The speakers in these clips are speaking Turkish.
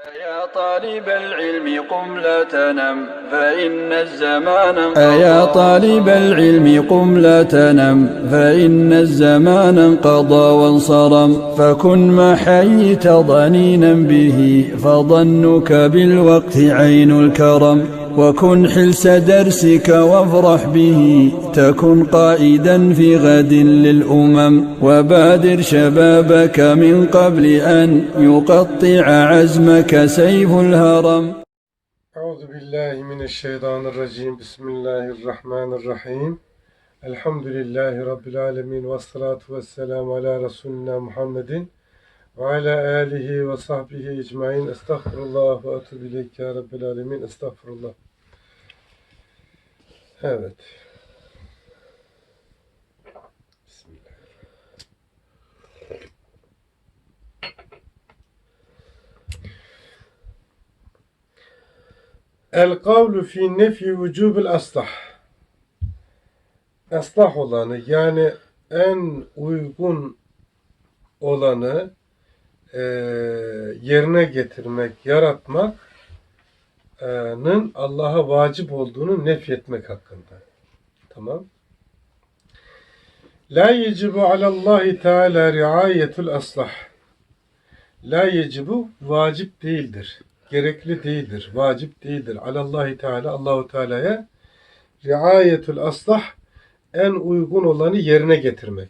يا طالب العلم قم لا تنم فإن الزمان أيا طالب العلم قم لا تنم فإن الزمان انقضى وانصرم. فكن ما حييت ضنينا به فظنك بالوقت عين الكرم. وكن حلس درسك وافرح به تكن قائدا في غد للأمم وبادر شبابك من قبل أن يقطع عزمك سيف الهرم. أعوذ بالله من الشيطان الرجيم بسم الله الرحمن الرحيم. الحمد لله رب العالمين والصلاة والسلام على رسولنا محمد Ve ala alihi ve sahbihi ecmain. Estağfurullah ve etubu ileyk ya Rabbil alemin. Estağfurullah. Evet. El kavlu fi nefi vücubul aslah. Aslah olanı yani en uygun olanı eee, yerine getirmek, yaratmak'nın Allah'a vacip olduğunu nefyetmek hakkında. Tamam. La yecibu alallahi teala riayetul aslah. La yecibu vacip değildir. Gerekli değildir. Vacip değildir. Alallahi Teala Allahu Teala'ya riayetul aslah en uygun olanı yerine getirmek.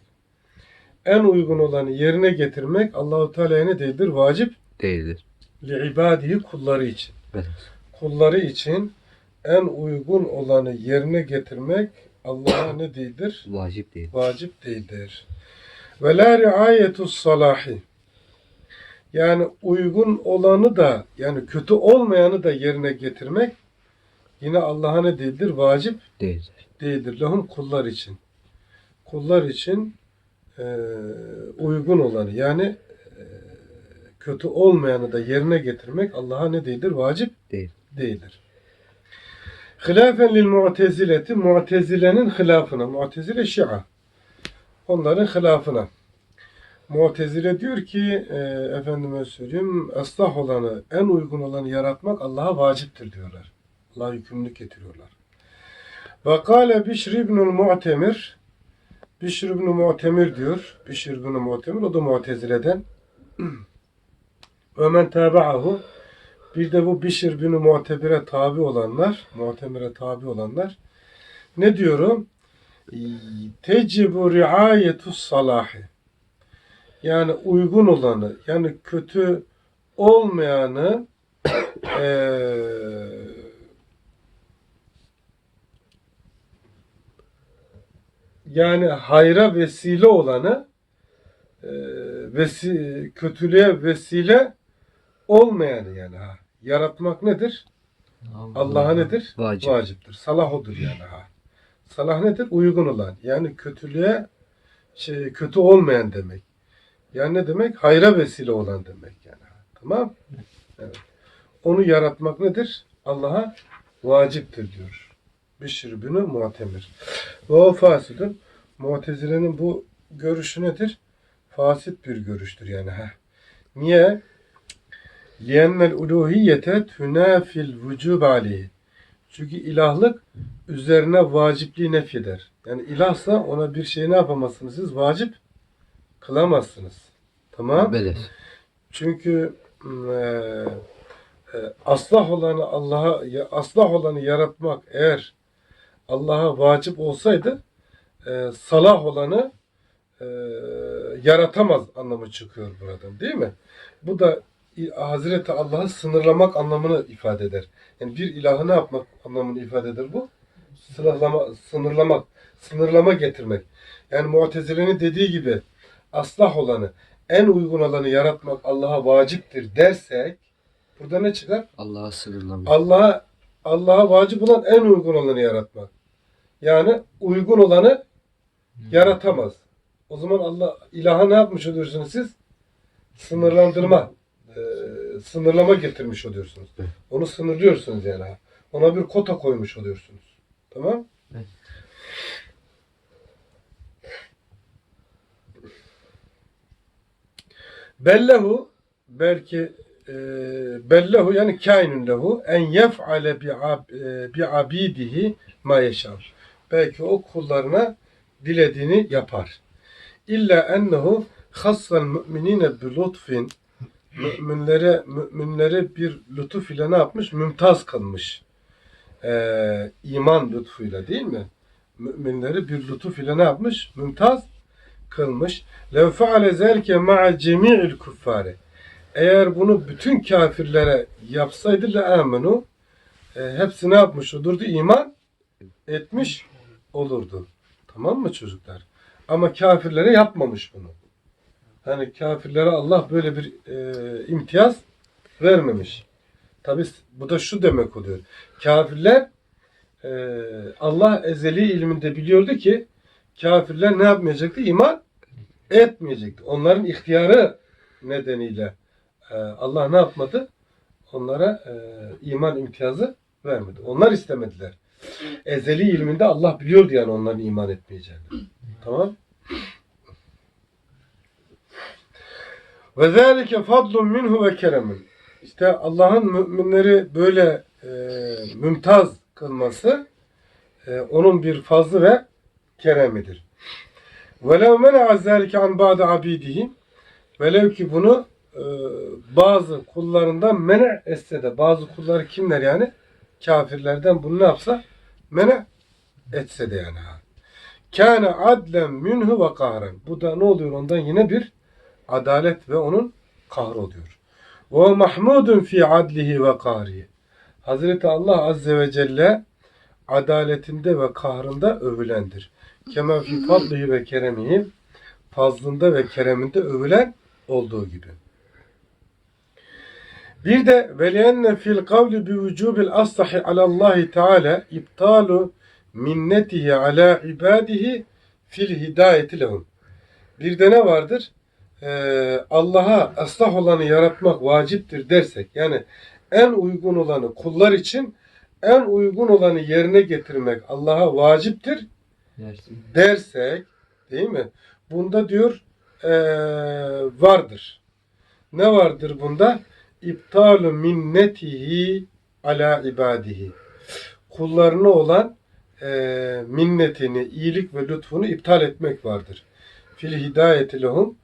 En uygun olanı yerine getirmek Allahu Teala'ya ne değildir? Vacip değildir. li ibadihi kulları için. Evet. Kulları için en uygun olanı yerine getirmek Allah'a ne değildir? Vacip değil. vacip değildir. Ve la riayetus salahi. Yani uygun olanı da yani kötü olmayanı da yerine getirmek yine Allah'a ne değildir? Vacip Değildir. değildir. Lahum kullar için. Kullar için uygun olanı yani eee, kötü olmayanı da yerine getirmek Allah'a ne değildir? Vacip Değil. değildir. Hilafen lil mu'tezileti mu'tezilenin hilafına. Mu'tezile şia. Onların hilafına. Mu'tezile diyor ki e, efendime söyleyeyim ıslah olanı, en uygun olanı yaratmak Allah'a vaciptir diyorlar. Allah'a yükümlülük getiriyorlar. Ve kâle Bişr ibnül Mu'temir Bişr ibn Mu'temir diyor. Bişr ibn Mu'temir o da Mu'tezile'den. Ve men tâbe'ahu bir de bu Bişir bin Mu'tebir'e tabi olanlar, Mu'temir'e tabi olanlar ne diyorum? Tecibu riayetus salahi. Yani uygun olanı, yani kötü olmayanı eee yani hayra vesile olanı vesi, kötülüğe vesile olmayanı yani ha. Yaratmak nedir? Allah'a nedir? Vacip. Vaciptir. Salah odur yani ha. Salah nedir? Uygun olan. Yani kötülüğe şey, kötü olmayan demek. Yani ne demek? Hayra vesile olan demek yani. ha. Tamam? Evet. Onu yaratmak nedir? Allah'a vaciptir diyor. Bişir bünü Muatemir. Ve o fasidun Mutezile'nin bu görüşü nedir? Fasit bir görüştür yani. Heh. Niye? Liyennel uluhiyete tünafil vücub aleyhi. Çünkü ilahlık üzerine vacipliği nefyeder. Yani ilahsa ona bir şey ne yapamazsınız siz? Vacip kılamazsınız. Tamam? Böyle. Çünkü e, e, aslah olanı Allah'a aslah olanı yaratmak eğer Allah'a vacip olsaydı e, salah olanı e, yaratamaz anlamı çıkıyor buradan değil mi? Bu da Hazreti Allah'ı sınırlamak anlamını ifade eder. Yani bir ilahı ne yapmak anlamını ifade eder bu? Sınırlama, sınırlamak, sınırlama getirmek. Yani Mu'tezile'nin dediği gibi aslah olanı, en uygun olanı yaratmak Allah'a vaciptir dersek burada ne çıkar? Allah'a sınırlamış. Allah'a Allah'a vacip olan en uygun olanı yaratmak. Yani uygun olanı yaratamaz. O zaman Allah ilaha ne yapmış oluyorsunuz siz? Sınırlandırma, e, sınırlama getirmiş oluyorsunuz. Onu sınırlıyorsunuz yani. Ona bir kota koymuş oluyorsunuz. Tamam? Evet. Bellehu belki bellehu yani kainun lehu en yef'ale bi, e, bi abidihi ma yeşav. Belki o kullarına dilediğini yapar. İlla ennehu hassal müminine bi lutfin müminlere müminlere bir lütuf ile ne yapmış? Mümtaz kılmış. Ee, iman lütfuyla değil mi? Müminleri bir lütuf ile ne yapmış? Mümtaz kılmış. Lev feale zelke ma'a cemi'il kuffari. Eğer bunu bütün kafirlere yapsaydı le amenu e, hepsi ne yapmış olurdu? İman etmiş olurdu. Tamam mı çocuklar? Ama kafirlere yapmamış bunu. Hani kafirlere Allah böyle bir e, imtiyaz vermemiş. Tabi bu da şu demek oluyor. Kafirler e, Allah ezeli ilminde biliyordu ki kafirler ne yapmayacaktı? İman etmeyecekti. Onların ihtiyarı nedeniyle ee, Allah ne yapmadı? Onlara e, iman imtiyazı vermedi. Onlar istemediler. Ezeli ilminde Allah biliyordu yani onların iman etmeyeceğini. Tamam? Ve zâlike fadlun minhu ve keremin. İşte Allah'ın müminleri böyle e, mümtaz kılması e, onun bir fazlı ve keremidir. Ve lev men'a zâlike an ba'de abidihim velev ki bunu bazı kullarından mene etse de bazı kulları kimler yani? Kafirlerden bunu ne yapsa? Mene etse de yani. Kâne adlen minhu ve kahren. Bu da ne oluyor ondan yine bir adalet ve onun kahrı oluyor. Ve mahmudun fi adlihi ve kahrihi. Hazreti Allah Azze ve Celle adaletinde ve kahrında övülendir. Kema fi fadlihi ve keremihi fazlında ve kereminde övülen olduğu gibi. Bir de velenne fil kavli bi vücubil aslahi alallahi teala iptalu minnetihi ala ibadihi fil hidayeti lehum. Bir de ne vardır? Ee, Allah'a aslah olanı yaratmak vaciptir dersek yani en uygun olanı kullar için en uygun olanı yerine getirmek Allah'a vaciptir Dersin. dersek değil mi? Bunda diyor eee, vardır. Ne vardır bunda? İptalu minnetihi ala ibadihi. Kullarına olan eee, minnetini, iyilik ve lütfunu iptal etmek vardır. Fil hidayeti lehum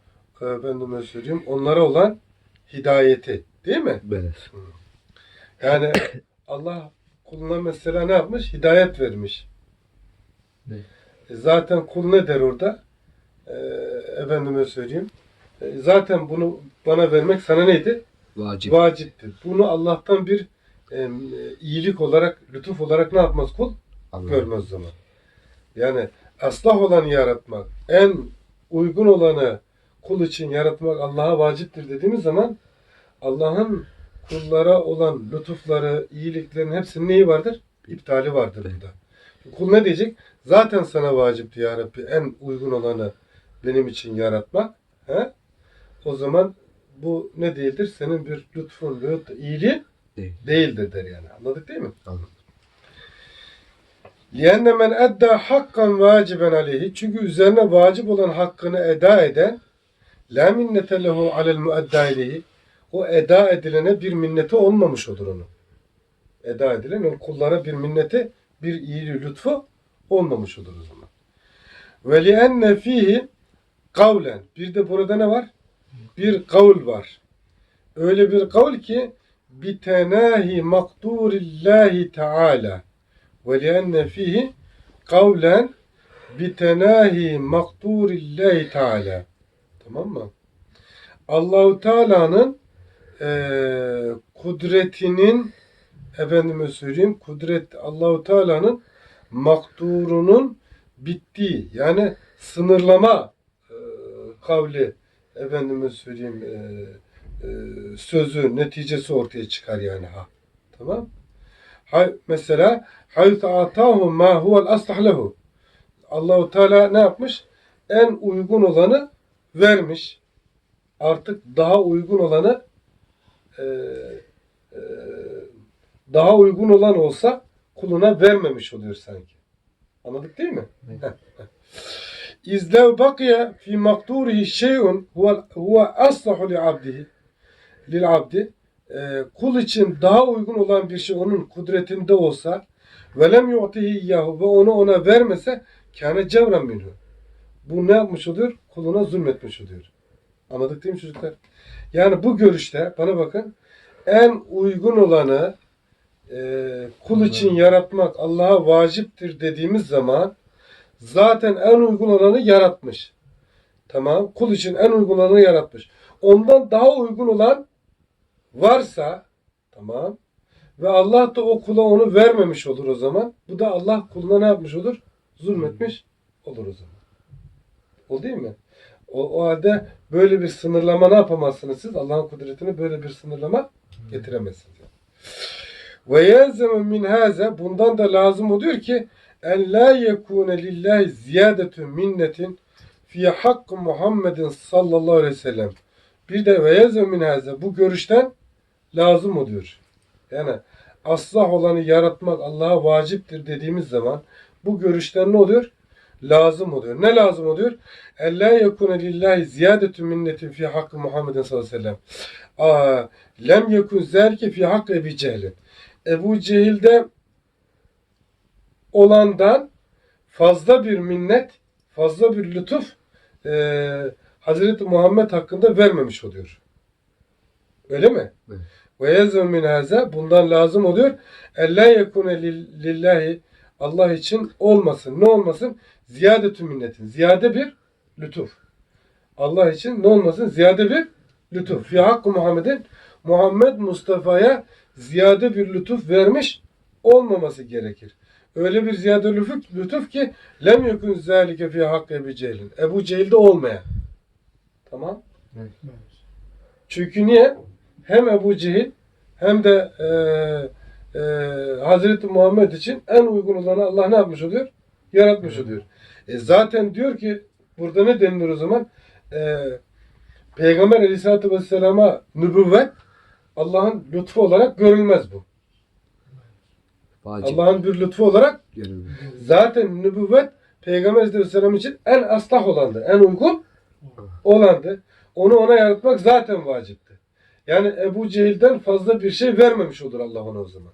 efendime söyleyeyim onlara olan hidayeti değil mi? Evet. Yani Allah kuluna mesela ne yapmış? Hidayet vermiş. Ne? E Zaten kul ne der orada? Ee, efendime söyleyeyim. E, zaten bunu bana vermek sana neydi? Vacip. Vaciptir. Bunu Allah'tan bir e, iyilik olarak, lütuf olarak ne yapmaz kul? Allah. Görmez zaman. Yani aslah olanı yaratmak, en uygun olanı kul için yaratmak Allah'a vaciptir dediğimiz zaman Allah'ın kullara olan lütufları, iyiliklerin hepsinin neyi vardır? İptali vardır Evet. burada. Kul ne diyecek? Zaten sana vacipti ya Rabbi en uygun olanı benim için yaratmak. He? O zaman bu ne değildir? Senin bir lütfun, lütf, iyiliğin Değil. değildir der yani. Anladık değil mi? Anladım. لِيَنَّ مَنْ اَدَّى حَقًّا وَاciben aleyhi Çünkü üzerine vacip olan hakkını eda eden la minnete lehu alel muedda ileyhi o eda edilene bir minneti olmamış olur onun. Eda edilen o kullara bir minneti, bir iyiliği, lütfu olmamış olur o zaman. Ve lienne fihi kavlen. Bir de burada ne var? Bir kavl var. Öyle bir kavl ki bitenahi makdurillahi teala ve lienne fihi kavlen bitenahi makdurillahi teala. Tamam mı? Allahu Teala'nın eee kudretinin efendime söyleyeyim kudret Allahu Teala'nın makdurunun bittiği yani sınırlama eee, kavli efendime söyleyeyim eee, eee, sözü neticesi ortaya çıkar yani ha. Tamam? Hay, mesela hayt atahu ma huvel aslah lehu. Allahu Teala ne yapmış? En uygun olanı vermiş. Artık daha uygun olanı e, e, daha uygun olan olsa kuluna vermemiş oluyor sanki. Anladık değil mi? Evet. İzlev bakiye fi makturihi şeyun huve aslahu li abdihi lil abdi e, kul için daha uygun olan bir şey onun kudretinde olsa velem yu'tihi yahu ve onu ona vermese kâne cevren minhu. Bu ne yapmış oluyor? Kuluna zulmetmiş oluyor. Anladık değil mi çocuklar? Yani bu görüşte bana bakın en uygun olanı e, kul için yaratmak Allah'a vaciptir dediğimiz zaman zaten en uygun olanı yaratmış. Tamam. Kul için en uygun olanı yaratmış. Ondan daha uygun olan varsa tamam ve Allah da o kula onu vermemiş olur o zaman. Bu da Allah kuluna ne yapmış olur? Zulmetmiş olur o zaman. O değil mi? O, o halde böyle bir sınırlama ne yapamazsınız siz? Allah'ın kudretine böyle bir sınırlama getiremezsiniz. Ve yelzemu min bundan da lazım oluyor ki en la yekune lillahi ziyadetun minnetin fi hakkı Muhammedin sallallahu aleyhi ve sellem. Bir de ve yelzemu min haza bu görüşten lazım oluyor. Yani aslah olanı yaratmak Allah'a vaciptir dediğimiz zaman bu görüşten ne oluyor? Lazım oluyor. Ne lazım oluyor? En la yekune lillahi ziyadetun minnetin fi hakkı Muhammedin sallallahu aleyhi ve sellem. Aa, lem yekun zelke fi hakkı Ebi Cehil'in. Ebu Cehil'de olandan fazla bir minnet, fazla bir lütuf e, Hazreti Muhammed hakkında vermemiş oluyor. Öyle mi? Evet. Ve yezum min haza bundan lazım oluyor. Ella yekune lil- lillahi Allah için olmasın. Ne olmasın? Ziyadetü minnetin. Ziyade bir lütuf. Allah için ne olmasın? Ziyade bir lütuf. Fi hakkı Muhammed'in Muhammed Mustafa'ya ziyade bir lütuf vermiş olmaması gerekir. Öyle bir ziyade lütuf, lütuf ki lem yekun zalike fi hakkı Ebu Cehil'in. Ebu Cehil'de olmayan. Tamam. Evet. Çünkü niye? Hem Ebu Cehil hem de e, e, Hazreti Muhammed için en uygun olanı Allah ne yapmış oluyor? Yaratmış oluyor. E zaten diyor ki burada ne denilir o zaman? E, Peygamber Aleyhisselatü Vesselam'a nübüvvet Allah'ın lütfu olarak görülmez bu. Allah'ın bir lütfu olarak zaten nübüvvet Peygamber Aleyhisselam için en aslah olandı. En uygun olandı. Onu ona yaratmak zaten vacipti. Yani Ebu Cehil'den fazla bir şey vermemiş olur Allah ona o zaman.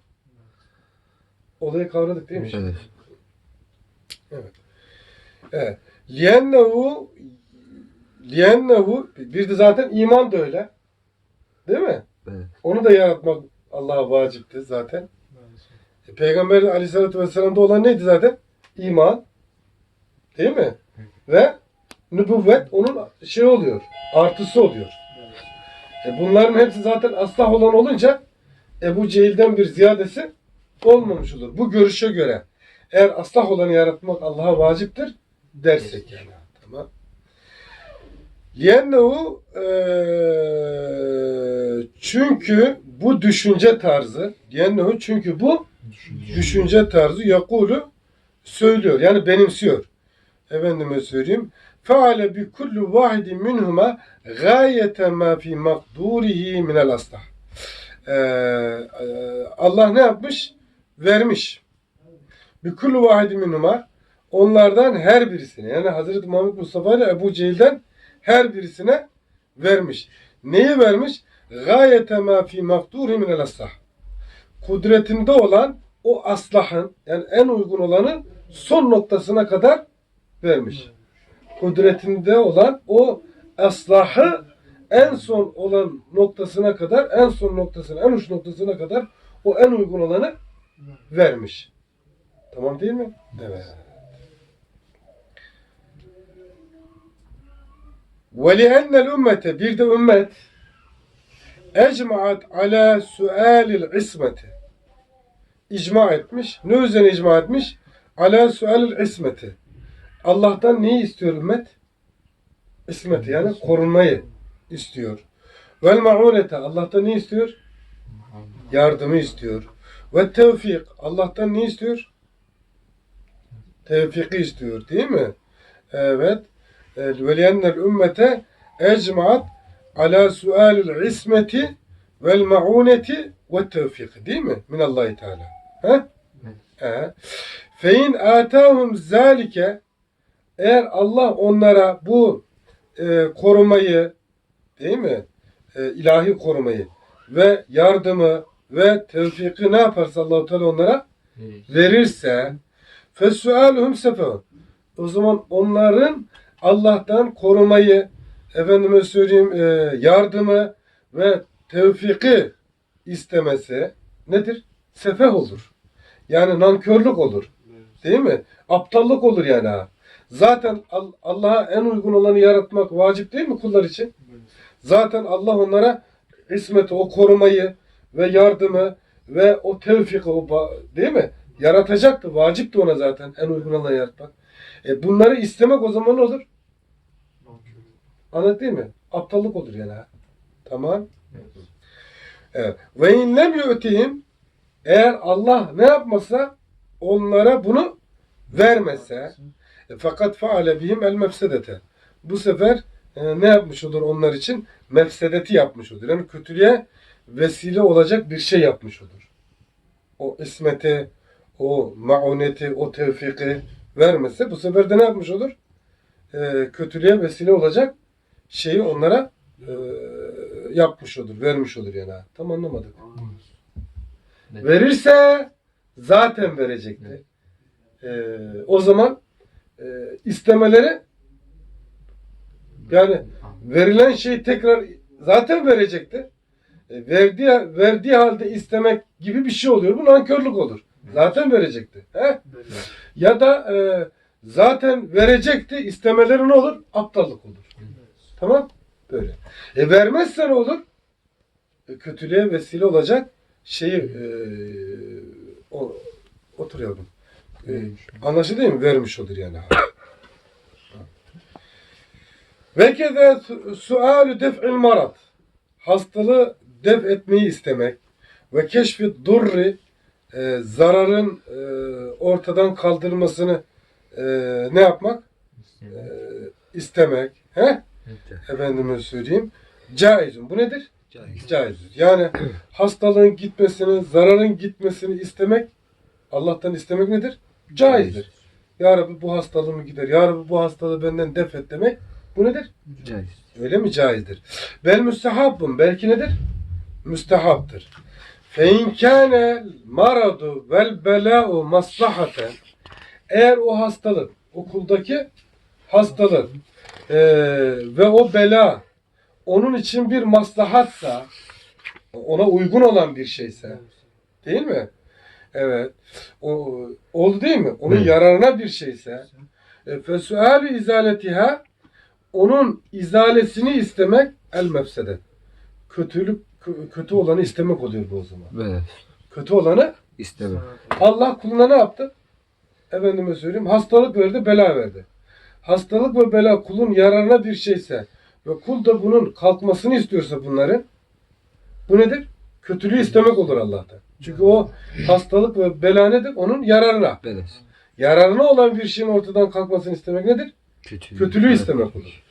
Olayı kavradık değil mi? şimdi? Evet. Evet. Liyennehu liyennehu bir de zaten iman da öyle. Değil mi? Evet. Onu da yaratmak Allah'a vacipti zaten. Peygamber aleyhissalatü vesselam'da olan neydi zaten? İman. Değil mi? Ve nübüvvet onun şey oluyor. Artısı oluyor. E bunların hepsi zaten aslah olan olunca Ebu Cehil'den bir ziyadesi olmamış olur. Bu görüşe göre eğer aslah olanı yaratmak Allah'a vaciptir dersek yani. Tamam. Liyennehu eee, çünkü bu düşünce tarzı liyennehu çünkü bu düşünce tarzı yakulu söylüyor. Yani benimsiyor. Efendime söyleyeyim. Feale bi kullu vahidin minhuma gayete ma fi makdurihi minel aslah. E, Allah ne yapmış? Vermiş. Bi kullu vahidin minhuma onlardan her birisine yani Hazreti Muhammed Mustafa ile Ebu Cehil'den her birisine vermiş. Neyi vermiş? Gayete ma fi makdurihi minel. Kudretinde olan o aslahın yani en uygun olanı son noktasına kadar vermiş. Kudretinde olan o aslahı en son olan noktasına kadar, en son noktasına, en uç noktasına kadar o en uygun olanı vermiş. Tamam değil mi? Evet. وَلِأَنَّ الْاُمَّةَ Bir de ümmet ecmaat ala sualil ismeti icma etmiş. Ne üzerine icma etmiş? Ala sualil ismeti. Allah'tan neyi istiyor ümmet? İsmeti yani korunmayı istiyor. Vel ma'unete Allah'tan ne istiyor? Yardımı istiyor. Ve tevfik Allah'tan ne istiyor? Tevfiki istiyor değil mi? Evet. Ve liyennel ümmete ecmaat ala sualil ismeti vel ma'uneti ve tevfik değil mi? Minallahi Teala. He? He. Fein atahum zalike eğer Allah onlara bu e, korumayı değil mi? E, ilahi korumayı ve yardımı ve tevfiki ne yaparsa Allahu Teala onlara Verir. verirse fesualuhum sefehun. O zaman onların Allah'tan korumayı, efendime söyleyeyim e, yardımı ve tevfiki istemesi nedir? Sefeh olur. Yani nankörlük olur. Değil mi? Aptallık olur yani ha. Zaten Al- Allah'a en uygun olanı yaratmak vacip değil mi kullar için? Zaten Allah onlara ismeti, o korumayı ve yardımı ve o tevfiki, o değil mi? Yaratacaktı. Vacipti ona zaten en uygun olanı yaratmak. E bunları istemek o zaman olur? Anladın değil mi? Aptallık olur yani. Tamam. Evet. Ve in lem yu'tihim eğer Allah ne yapmasa onlara bunu vermese e, fakat faale bihim el mefsedete. Bu sefer e, ne yapmış olur onlar için? Mefsedeti yapmış olur. Yani kötülüğe vesile olacak bir şey yapmış olur. O ismeti, o mauneti, o tevfiki vermese bu sefer de ne yapmış olur? E, kötülüğe vesile olacak şeyi onlara e, yapmış olur, vermiş olur yani. ha. Tam anlamadık. Verirse zaten verecekti. Ee, o zaman e, istemeleri yani verilen şeyi tekrar zaten verecekti. E, verdiği, verdiği halde istemek gibi bir şey oluyor. Bu nankörlük olur. Zaten verecekti. He? Ya da e, zaten verecekti. İstemeleri ne olur? Aptallık olur. Tamam? Böyle. E vermezse ne olur? E, kötülüğe vesile olacak şeyi e, o, oturuyordum. E, anlaşıldı değil mi? Vermiş olur yani. Ve keze su- sualü def'il marat. Hastalığı def etmeyi istemek. Ve keşfi durri e, zararın e, ortadan kaldırılmasını e, ne yapmak? E, istemek. He? Efendime söyleyeyim. Caizun. Bu nedir? Caizdir. Yani hastalığın gitmesini, zararın gitmesini istemek Allah'tan istemek nedir? Caizdir. Ya Rabbi bu hastalığımı gider. Ya Rabbi bu hastalığı benden def et demek. Bu nedir? Caiz. Öyle mi caizdir? Bel müstehabbun. Belki nedir? Müstehaptır. Fe in kâne maradu vel belâ'u maslahaten eğer o hastalık, okuldaki hastalık eee, ve o bela onun için bir maslahatsa, ona uygun olan bir şeyse, değil mi? Evet. O, oldu değil mi? Onun Evet. yararına bir şeyse, e, fesuali izaletiha onun izalesini istemek el mefsede. Kötülük kö- kötü olanı istemek oluyor bu o zaman. Evet. Kötü olanı İstemem. Allah kuluna ne yaptı? Efendime söyleyeyim hastalık verdi, bela verdi. Hastalık ve bela kulun yararına bir şeyse ve kul da bunun kalkmasını istiyorsa bunların bu nedir? Kötülüğü istemek olur Allah'tan. Çünkü o hastalık ve bela nedir? Onun yararına. Evet. Yararına olan bir şeyin ortadan kalkmasını istemek nedir? Kötülüğü, Kötülüğü istemek olur.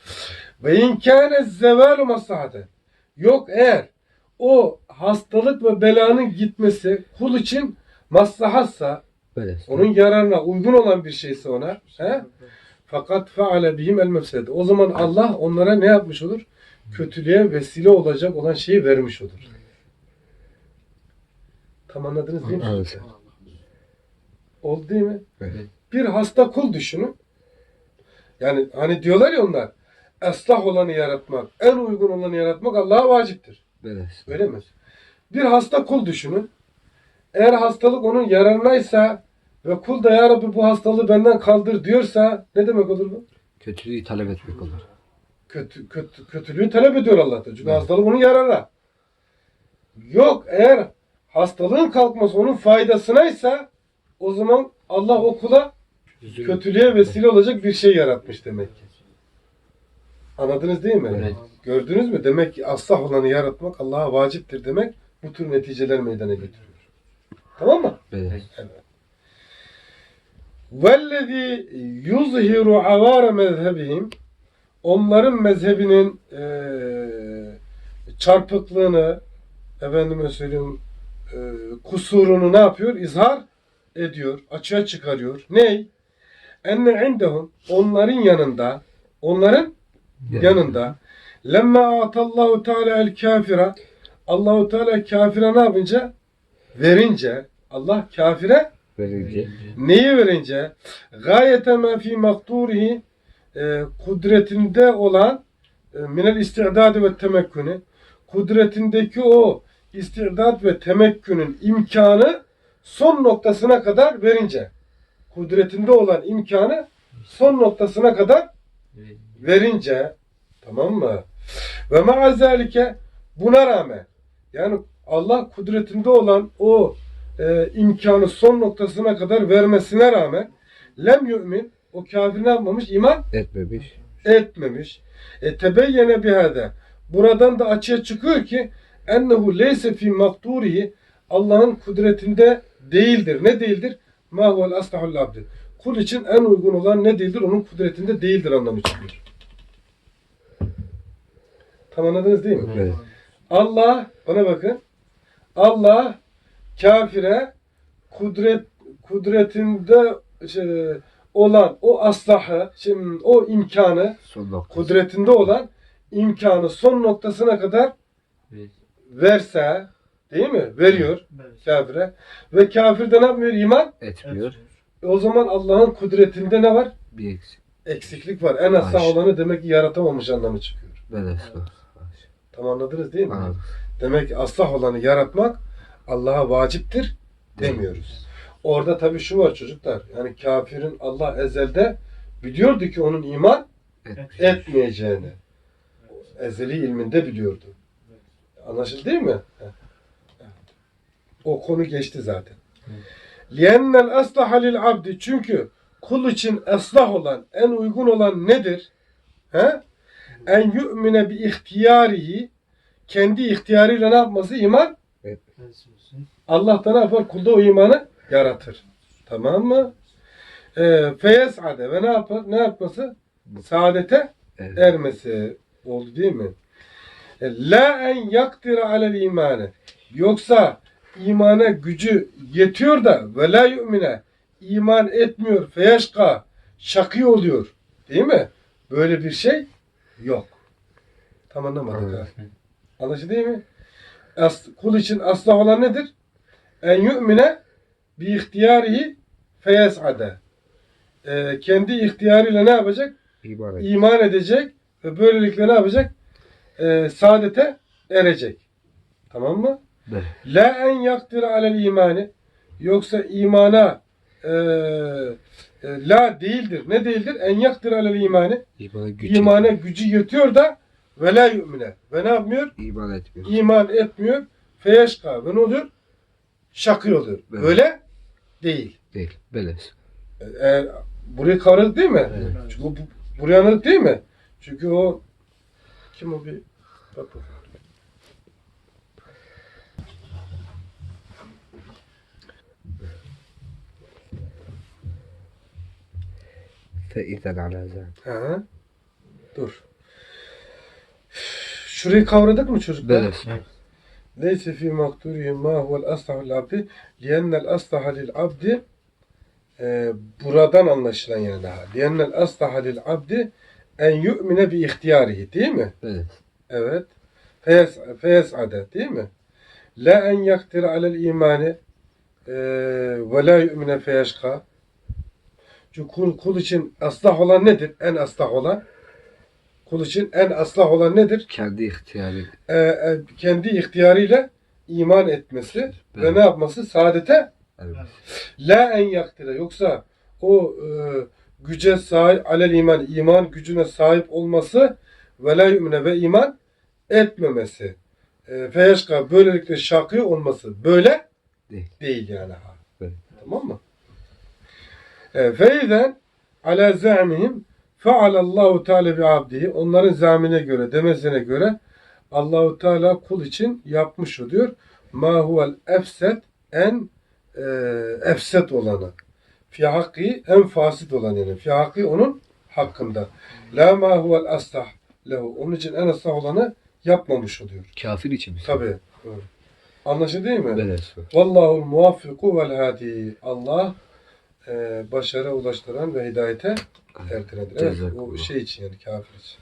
Ve inkâne zevalu maslahate. Yok eğer o hastalık ve belanın gitmesi kul için maslahatsa, Evet. onun yararına uygun olan bir şeyse ona, he? Fakat faale bihim el mefsede. O zaman Allah onlara ne yapmış olur? Kötülüğe vesile olacak olan şeyi vermiş olur. Tam anladınız değil mi? Evet. Oldu değil mi? Evet. Bir hasta kul düşünün. Yani hani diyorlar ya onlar eslah olanı yaratmak, en uygun olanı yaratmak Allah'a vaciptir. Evet. Öyle mi? Bir hasta kul düşünün. Eğer hastalık onun yararınaysa ve kul da ya Rabbi bu hastalığı benden kaldır diyorsa ne demek olur bu? Kötülüğü talep etmek olur. Kötü, kötü, kötülüğü talep ediyor Allah'tan. Çünkü Evet. hastalık onun yararına. Yok eğer hastalığın kalkması onun faydasınaysa o zaman Allah o kula kötülüğe vesile olacak bir şey yaratmış demek ki. Anladınız değil mi? Evet. Gördünüz mü? Demek ki aslah olanı yaratmak Allah'a vaciptir demek bu tür neticeler meydana getiriyor. Tamam mı? Evet. Vellezî yuzhiru avâre mezhebihim onların mezhebinin eee, çarpıklığını efendime söyleyeyim eee, kusurunu ne yapıyor? İzhar ediyor. Açığa çıkarıyor. Ney? Enne indehum onların yanında onların yanında lemma atallahu teala el kafira Allahu Teala kafire ne yapınca? Verince Allah kafire Verince. neyi verince? Gayete ma fi makturihi e, kudretinde olan e, minel istidadı ve temekkünü kudretindeki o istidat ve temekkünün imkanı son noktasına kadar verince kudretinde olan imkanı son noktasına kadar verince tamam mı? Ve maazalike buna rağmen yani Allah kudretinde olan o e, imkanı son noktasına kadar vermesine rağmen lem yu'min o kafir ne yapmamış? İman Etmemiş. etmemiş. E tebeyyene bihade. Buradan da açığa çıkıyor ki ennehu leyse fi makturihi Allah'ın kudretinde değildir. Ne değildir? Ma huvel aslahul abdi. Kul için en uygun olan ne değildir? Onun kudretinde değildir anlamı çıkıyor. Tam anladınız değil mi? Evet. Allah bana bakın. Allah kafire kudret kudretinde şey, olan o aslahı, şimdi o imkanı Son kudretinde olan imkanı son noktasına kadar verse değil mi? Veriyor kafire. Ve kafir de ne yapmıyor? İman. Etmiyor. E o zaman Allah'ın kudretinde ne var? Bir eksik. Eksiklik var. En asla olanı demek ki yaratamamış anlamı çıkıyor. Böyle. Tam anladınız değil mi? Anladım. Demek ki aslah olanı yaratmak Allah'a vaciptir demiyoruz. Orada tabii şu var çocuklar. Yani kafirin Allah ezelde biliyordu ki onun iman etmeyeceğini. Ezeli ilminde biliyordu. Anlaşıldı değil mi? O konu geçti zaten. Aslaha lil abdi çünkü kul için ıslah olan, en uygun olan nedir? He? En yu'mine bi ihtiyarihi kendi ihtiyarıyla ne yapması? İman Allah yapar? Kulda o imanı yaratır. Tamam mı? Ee, feyesade ve ne yapar? Ne yapması? Saadete Evet. ermesi oldu değil mi? E, La en yaktira alel imanı. Yoksa imana gücü yetiyor da ve la yu'mine iman etmiyor feyeşka şakı oluyor. Değil mi? Böyle bir şey yok. Tam anlamadık. Evet. Anlaşıldı değil mi? As, kul için asla olan nedir? En yu'mine bi ihtiyarihi feyes'ade. Ee, kendi ihtiyarıyla ne yapacak? İman et. İman edecek ve böylelikle ne yapacak? Ee, saadete erecek. Tamam mı? Evet. La en yakdir alel imani yoksa imana e, e, la değildir. Ne değildir? En yakdir alel imani İmana güç. imana gücü yetiyor da ve la yu'mine. Ve ne yapmıyor? İman etmiyor. iman etmiyor. Feyeşka ve ne oluyor? Şakı oluyor. Evet. Böyle değil. Değil. Böyle. Eğer burayı kavradık değil mi? Evet. Çünkü bu, burayı anladık değil mi? Çünkü o kim o bir bak bakalım. Fe'izen ala zan. Ha. Dur. Şurayı kavradık mı çocuklar? Böyle. Leyse fi makturihi ma huvel aslahu lil abdi liyennel aslaha lil abdi e, buradan anlaşılan yani daha. Liyennel aslaha lil abdi en yu'mine bi ihtiyarihi değil mi? Böyle. Evet. Feyes, feyes'ade değil mi? La en yaktir alel imani e, ve la yu'mine feyeşka Çünkü kul, kul için aslah olan nedir? En aslah olan kul için en aslah olan nedir? Kendi ihtiyarı. e, e, kendi ihtiyarıyla iman etmesi ve Evet. ne yapması? Saadete Evet. la en yaktire. Yoksa o e, güce sahip alel iman, iman gücüne sahip olması ve la yu'mine ve iman etmemesi. E, feyeşka böylelikle şakı olması. Böyle Değil. değil yani. Ha. Evet. Tamam mı? E, feyden ala zamihim fealallahu teala bi abdihi onların zamine göre demesine göre Allahu Teala kul için yapmış oluyor. Ma huvel efset en e, efset olanı. Fi hakkı en fasit olan yani. Fi hakkı onun hakkında. La ma huvel aslah lehu. Onun için en aslah olanı yapmamış oluyor. Kafir için mi? Tabi. Anlaşıldı değil mi? Böyle. Vallahu muvaffiku vel hadi. Allah e, başarı ulaştıran ve hidayete erdirendir. Evet, Cezakallah. şey için yani kafir için.